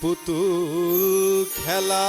পুতুল খেলা।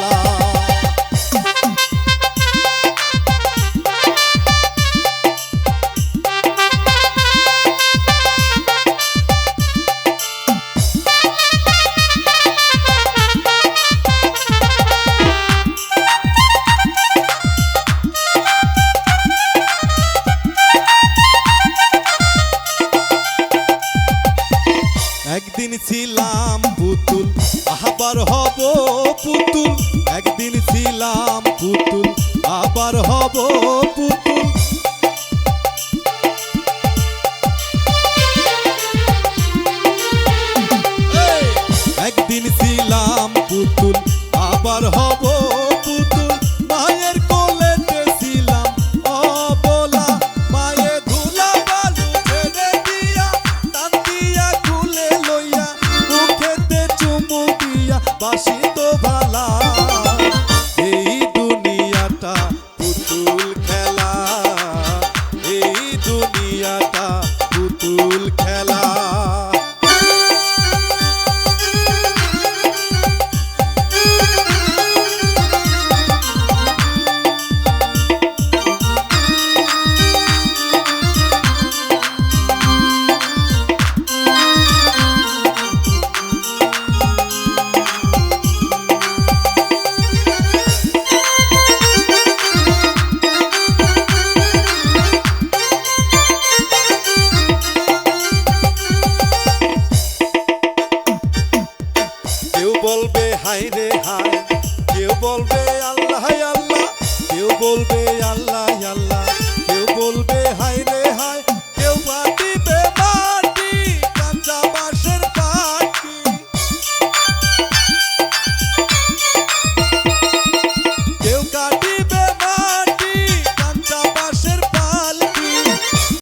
ছিলাম পুতুল আবার হব পুতুল। একদিন ছিলাম পুতুল আবার হব পুতুল। দুনিয়াটা পুতুল বলবে